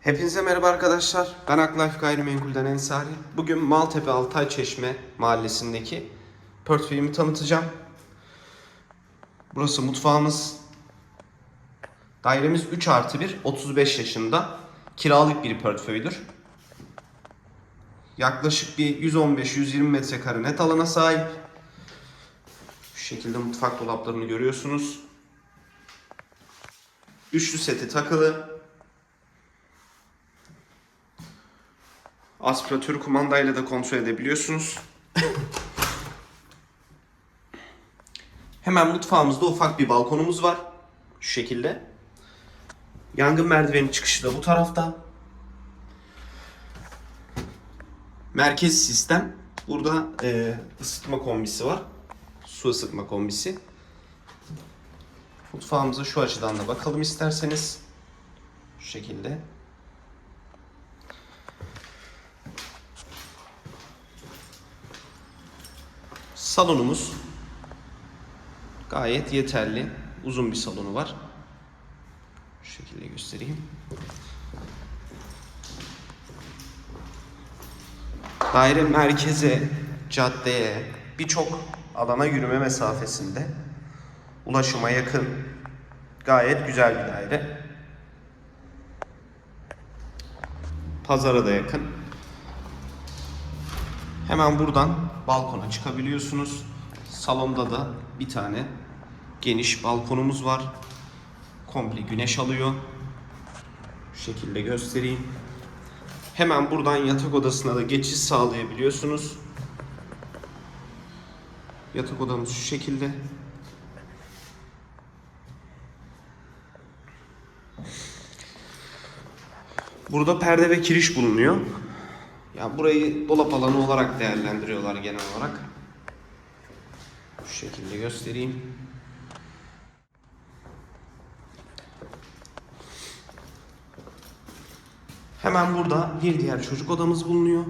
Hepinize merhaba arkadaşlar. Ben Aklife Gayrimenkul'den Ensari. Bugün Maltepe Altay Çeşme mahallesindeki portföyümü tanıtacağım. Burası mutfağımız. Dairemiz 3 artı 1, 35 yaşında. Kiralık bir portföydür. Yaklaşık bir 115-120 metrekare net alana sahip. Şu şekilde mutfak dolaplarını görüyorsunuz. Üçlü seti takılı. Aspiratörü kumandayla da kontrol edebiliyorsunuz. Hemen mutfağımızda ufak bir balkonumuz var. Şu şekilde. Yangın merdiveni çıkışı da bu tarafta. Merkez sistem. Burada e, ısıtma kombisi var. Su ısıtma kombisi. Mutfağımıza şu açıdan da bakalım isterseniz. Şu şekilde. Salonumuz gayet yeterli. Uzun bir salonu var. Şu şekilde göstereyim. Daire merkeze, caddeye, birçok alana yürüme mesafesinde. Ulaşıma yakın. Gayet güzel bir daire. Pazara da yakın. Hemen buradan balkona çıkabiliyorsunuz. Salonda da bir tane geniş balkonumuz var. Komple güneş alıyor. Şu şekilde göstereyim. Hemen buradan yatak odasına da geçiş sağlayabiliyorsunuz. Yatak odamız şu şekilde. Burada perde ve kiriş bulunuyor. Ya burayı dolap alanı olarak değerlendiriyorlar genel olarak. Şu şekilde göstereyim. Hemen burada bir diğer çocuk odamız bulunuyor.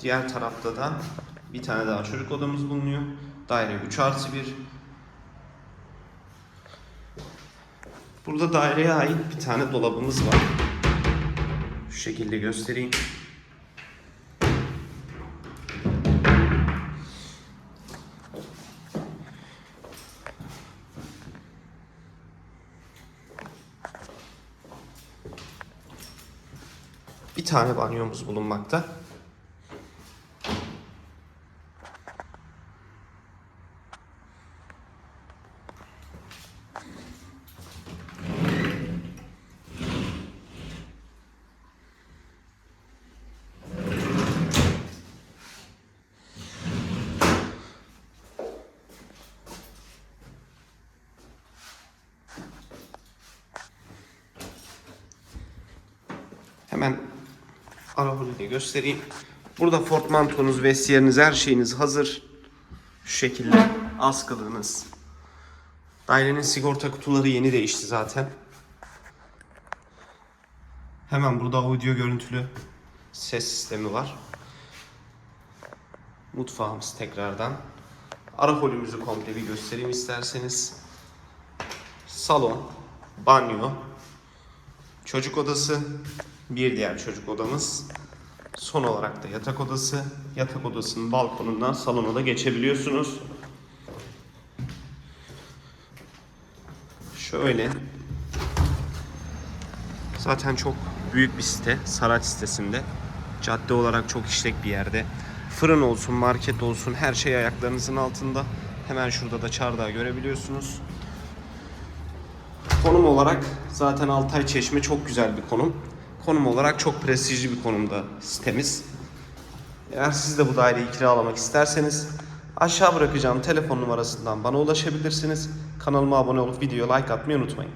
Diğer tarafta da bir tane daha çocuk odamız bulunuyor. Daire 3 artı 1. Burada daireye ait bir tane dolabımız var. Şu şekilde göstereyim. Bir tane banyomuz bulunmakta. Hemen arabayı göstereyim. Burada portmantonuz, vestiyeriniz, her şeyiniz hazır. Şu şekilde askılığınız. Dairenin sigorta kutuları yeni değişti zaten. Hemen burada audio görüntülü ses sistemi var. Mutfağımız tekrardan. Ara holümüzü komple bir göstereyim isterseniz. Salon, banyo, Çocuk odası, bir diğer çocuk odamız. Son olarak da yatak odası. Yatak odasının balkonundan salona da geçebiliyorsunuz. Şöyle. Zaten çok büyük bir site. Saraç sitesinde. Cadde olarak çok işlek bir yerde. Fırın olsun, market olsun her şey ayaklarınızın altında. Hemen şurada da çardağı görebiliyorsunuz. Konum olarak zaten Altay Çeşme çok güzel bir konum. Konum olarak çok prestijli bir konumda sitemiz. Eğer siz de bu daireyi kiralamak isterseniz aşağı bırakacağım telefon numarasından bana ulaşabilirsiniz. Kanalıma abone olup videoya like atmayı unutmayın.